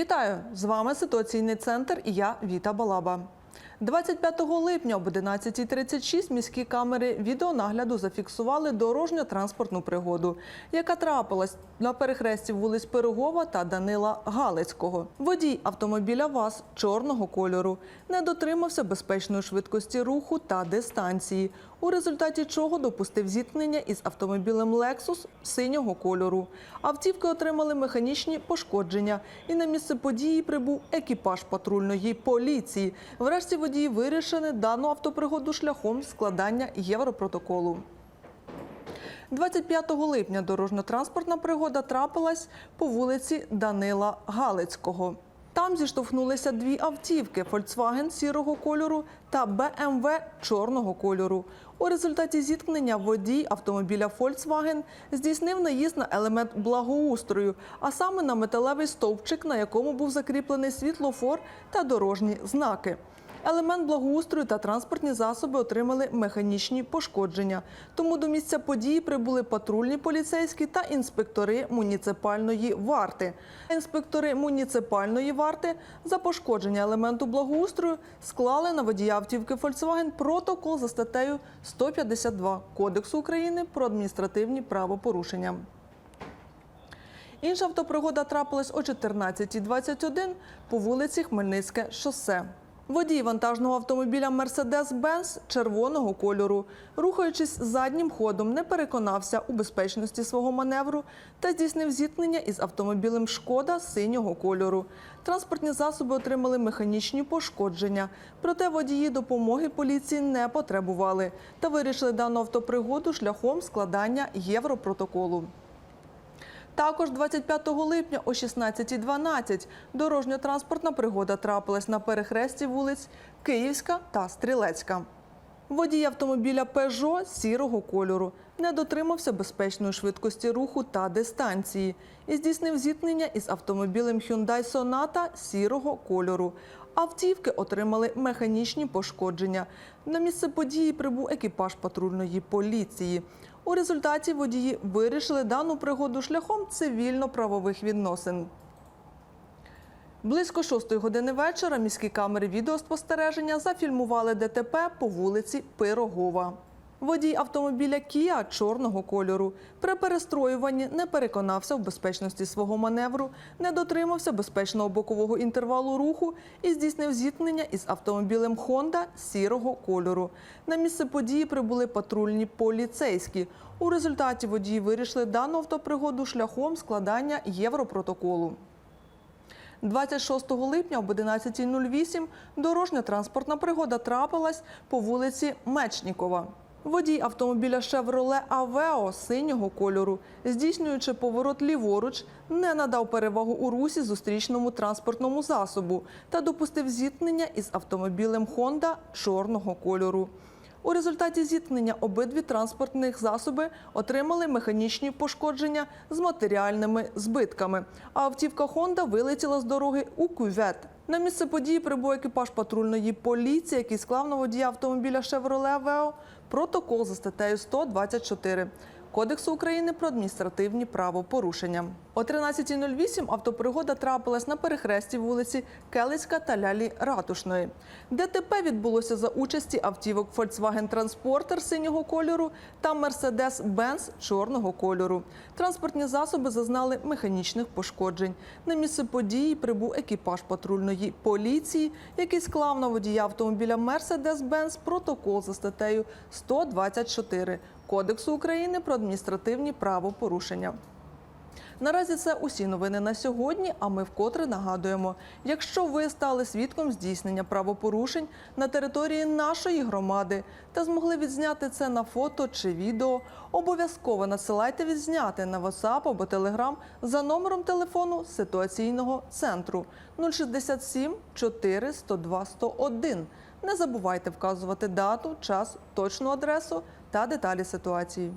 Вітаю! З вами ситуаційний центр і я Віта Балаба. 25 липня об 11.36 міські камери відеонагляду зафіксували дорожньо-транспортну пригоду, яка трапилась на перехресті вулиць Пирогова та Данила Галицького. Водій автомобіля ВАЗ чорного кольору не дотримався безпечної швидкості руху та дистанції, у результаті чого допустив зіткнення із автомобілем Lexus синього кольору. Автівки отримали механічні пошкодження, і на місце події прибув екіпаж патрульної поліції. Врешті водії вирішили дану автопригоду шляхом складання європротоколу. 25 липня дорожньо-транспортна пригода трапилась по вулиці Данила Галицького. Там зіштовхнулися дві автівки Volkswagen сірого кольору та BMW чорного кольору. У результаті зіткнення водій автомобіля Volkswagen здійснив наїзд на елемент благоустрою, а саме на металевий стовпчик, на якому був закріплений світлофор та дорожні знаки. Елемент благоустрою та транспортні засоби отримали механічні пошкодження. Тому до місця події прибули патрульні поліцейські та інспектори муніципальної варти. Інспектори муніципальної варти за пошкодження елементу благоустрою склали на водія автівки Volkswagen протокол за статтею 152 Кодексу України про адміністративні правопорушення. Інша автопригода трапилась о 14.21 по вулиці Хмельницьке шосе. Водій вантажного автомобіля Mercedes-Benz червоного кольору, рухаючись заднім ходом, не переконався у безпечності свого маневру та здійснив зіткнення із автомобілем Шкода синього кольору. Транспортні засоби отримали механічні пошкодження, проте водії допомоги поліції не потребували та вирішили дану автопригоду шляхом складання європротоколу. Також 25 липня о 16.12 дорожньо-транспортна пригода трапилась на перехресті вулиць Київська та Стрілецька. Водій автомобіля Peugeot сірого кольору не дотримався безпечної швидкості руху та дистанції і здійснив зіткнення із автомобілем Hyundai Sonata сірого кольору. Автівки отримали механічні пошкодження. На місце події прибув екіпаж патрульної поліції. У результаті водії вирішили дану пригоду шляхом цивільно-правових відносин. Близько шостої години вечора міські камери відеоспостереження зафільмували ДТП по вулиці Пирогова. Водій автомобіля Кія чорного кольору при перестроюванні не переконався в безпечності свого маневру, не дотримався безпечного бокового інтервалу руху і здійснив зіткнення із автомобілем Honda сірого кольору. На місце події прибули патрульні поліцейські. У результаті водії вирішили дану автопригоду шляхом складання європротоколу. 26 липня об 11.08 дорожньо-транспортна пригода трапилась по вулиці Мечнікова. Водій автомобіля «Шевроле Авео» синього кольору, здійснюючи поворот ліворуч, не надав перевагу у русі зустрічному транспортному засобу та допустив зіткнення із автомобілем «Хонда» чорного кольору. У результаті зіткнення обидві транспортних засоби отримали механічні пошкодження з матеріальними збитками. А автівка Honda вилетіла з дороги у кювет. На місце події прибув екіпаж патрульної поліції, який склав на водія автомобіля Chevrolet Aveo протокол за статтею 124 Кодексу України про адміністративні правопорушення. О 13.08 автопригода трапилась на перехресті вулиці Келицька та Лялі Ратушної. ДТП відбулося за участі автівок Volkswagen Transporter синього кольору та Mercedes-Benz чорного кольору. Транспортні засоби зазнали механічних пошкоджень. На місце події прибув екіпаж патрульної поліції, який склав на водія автомобіля Mercedes-Benz протокол за статтею 124 Кодексу України про адміністративні правопорушення. Наразі це усі новини на сьогодні. А ми вкотре нагадуємо: якщо ви стали свідком здійснення правопорушень на території нашої громади та змогли відзняти це на фото чи відео, обов'язково надсилайте відзняти на WhatsApp або Telegram за номером телефону ситуаційного центру 067 4 102 101. Не забувайте вказувати дату, час, точну адресу та деталі ситуації.